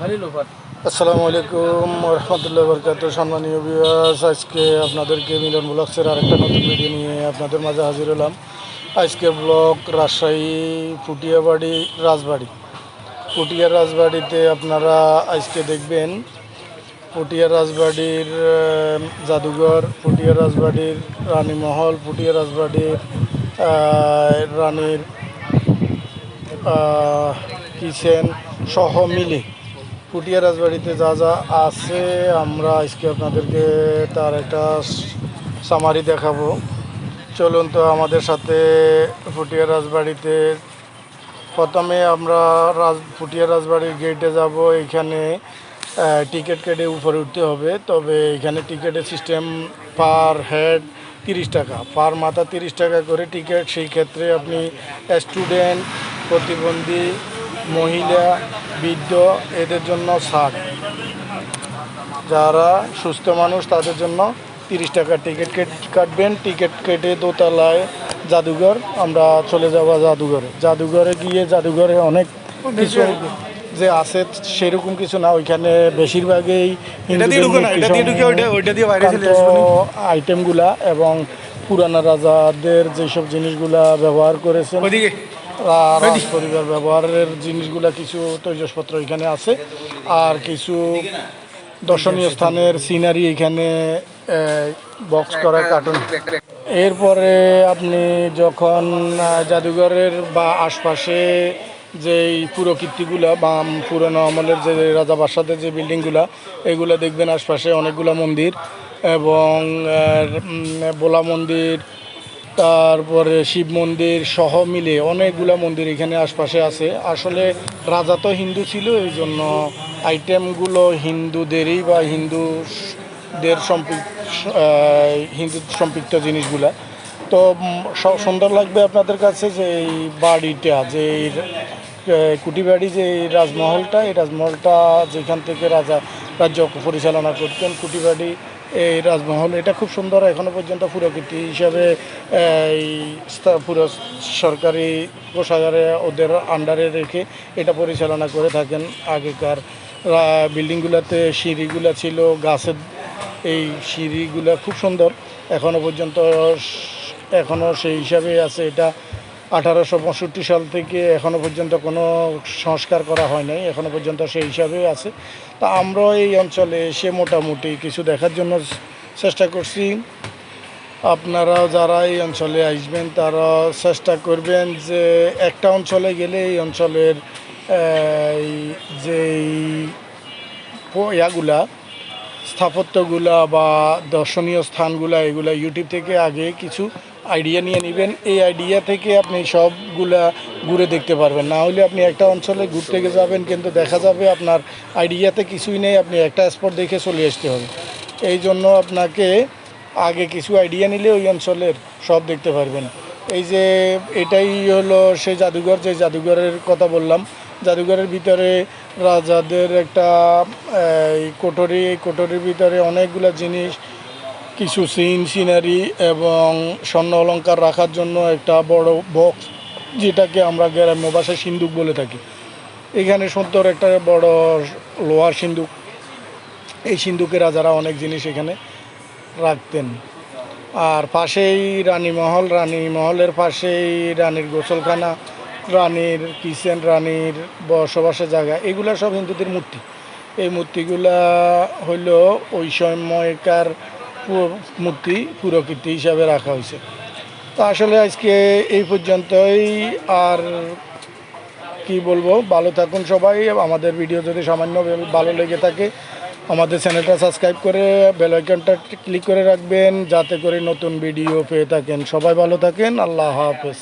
আসসালামু আলাইকুম রহমতুল্লাহ বরকাত সম্মানীয় বিয়াস আজকে আপনাদেরকে মিলন ব্লগসের আরেকটা নতুন ভিডিও নিয়ে আপনাদের মাঝে হাজির হলাম। আজকে ব্লক রাজশাহী ফুটিয়াবাড়ি রাজবাড়ি। পুটিয়া রাজবাড়িতে আপনারা আজকে দেখবেন পুটিয়া রাজবাড়ির জাদুঘর, পুটিয়া রাজবাড়ির রানীমহল পুটিয়া রাজবাড়ির রানীর কিচেন সহ মিলে পুটিয়া রাজবাড়িতে যা যা আছে, আমরা আজকে আপনাদেরকে তার একটা সামারি দেখাবো। চলুন তো আমাদের সাথে ফুটিয়া রাজবাড়িতে প্রথমে আমরা রাজ, ফুটিয়া রাজবাড়ির গেটে যাব। এখানে টিকিট কেটে উপরে উঠতে হবে। তবে এখানে টিকিটের সিস্টেম পার হেড তিরিশ টাকা। পার মাথা তিরিশ টাকা করে টিকিট সেই ক্ষেত্রে আপনি স্টুডেন্ট প্রতিবন্ধী মহিলা বৃদ্ধ এদের জন্য ছাড়। যারা সুস্থ মানুষ তাদের জন্য তিরিশ টাকা টিকিট কাটবেন। টিকিট কেটে দোতলায় জাদুঘর আমরা চলে যাব জাদুঘরে। জাদুঘরে গিয়ে জাদুঘরে অনেক কিছু যে আছে সেরকম কিছু না। ওইখানে বেশিরভাগই। আইটেমগুলা এবং পুরানা রাজাদের যেসব জিনিসগুলা ব্যবহার রাজ পরিবার ব্যবহারের জিনিসগুলা কিছু তৈজসপত্র এখানে আছে। আর কিছু দর্শনীয় স্থানের সিনারি এখানে বক্স করা কার্টুন এরপরে আপনি যখন জাদুঘরের বা আশপাশে যে পুরকীর্তিগুলা বা পুরনো আমলের যে রাজা বাসাদের যে বিল্ডিংগুলা এগুলো দেখবেন আশপাশে অনেকগুলো মন্দির এবং বোলা মন্দির তারপরে শিব মন্দির সহ মিলে অনেকগুলো মন্দির এখানে আশপাশে আছে। আসলে রাজা তো হিন্দু ছিল, এই জন্য আইটেমগুলো হিন্দুদেরই বা হিন্দুদের সম্পৃক্ত হিন্দু সম্পৃক্ত জিনিসগুলা। তো সুন্দর লাগবে আপনাদের কাছে যে এই বাড়িটা, যে কুটিবাড়ি, যে রাজমহলটা, এই রাজমহলটা যেখান থেকে রাজা রাজ্য পরিচালনা করতেন, কুটিবাড়ি এই রাজমহল, এটা খুব সুন্দর, এখনও পর্যন্ত পুরকীর্তি হিসাবে এই পুরো সরকারি কোষাগারে ওদের আন্ডারে রেখে এটা পরিচালনা করে থাকেন আগেকার বিল্ডিংগুলোতে সিঁড়িগুলো ছিল, গাছের এই সিঁড়িগুলো খুব সুন্দর, এখনও পর্যন্ত স- এখনও সেই হিসাবে আছে এটা। আঠারোশো পঁয়ষট্টি সাল থেকে এখনও পর্যন্ত কোনো সংস্কার করা হয় নাই, এখনও পর্যন্ত সেই হিসাবেই আছে। তা আমরা এই অঞ্চলে এসে মোটামুটি কিছু দেখার জন্য চেষ্টা করছি। আপনারা যারা এই অঞ্চলে আসবেন, তারা চেষ্টা করবেন যে একটা অঞ্চলে গেলে এই অঞ্চলের প- ইয়াগুলা, স্থাপত্যগুলা বা দর্শনীয় স্থানগুলা, এগুলা ইউটিউব থেকে আগে কিছু আইডিয়া নিয়ে নেবেন। এই আইডিয়া থেকে আপনি সবগুলা ঘুরে দেখতে পারবেন। না হলে আপনি একটা অঞ্চলে ঘুরতে যাবেন, কিন্তু দেখা যাবে আপনার আইডিয়াতে কিছুই নেই, আপনি একটা স্পট দেখে চলে আসতে হবে। এই জন্য আপনাকে আগে কিছু আইডিয়া নিলে ওই অঞ্চলের সব দেখতে পারবেন। এই যে এটাই হলো সেই জাদুঘর, যে জাদুঘরের কথা বললাম। জাদুঘরের ভিতরে রাজাদের একটা কোটরি কোটরির ভিতরে অনেকগুলো জিনিস কিছু সিন, সিনারি এবং স্বর্ণ অলঙ্কার রাখার জন্য একটা বড় বক্স যেটাকে আমরা গ্রাম্য ভাষায় সিন্দুক বলে থাকি। এখানে সুন্দর একটা বড় লোহার সিন্দুক এই সিন্দুকে রাজারা অনেক জিনিস এখানে রাখতেন। আর পাশেই রানীমহল রানীমহলের পাশেই রানীর গোসলখানা, রানীর কিচেন, রানীর বসবাসের জায়গা, এগুলো সব হিন্দুদের মূর্তি। এই মূর্তিগুলা হইল ওই সময়কার মূর্তি পুরকীর্তি হিসাবে রাখা হয়েছে। তো আসলে আজকে এই পর্যন্তই, আর কি বলব, ভালো থাকুন সবাই। আমাদের ভিডিও যদি সামান্য ভালো লেগে থাকে, আমাদের চ্যানেলটা সাবস্ক্রাইব করে বেল আইকনটা ক্লিক করে রাখবেন, যাতে করে নতুন ভিডিও পেয়ে থাকেন। সবাই ভালো থাকেন, আল্লাহ হাফেজ।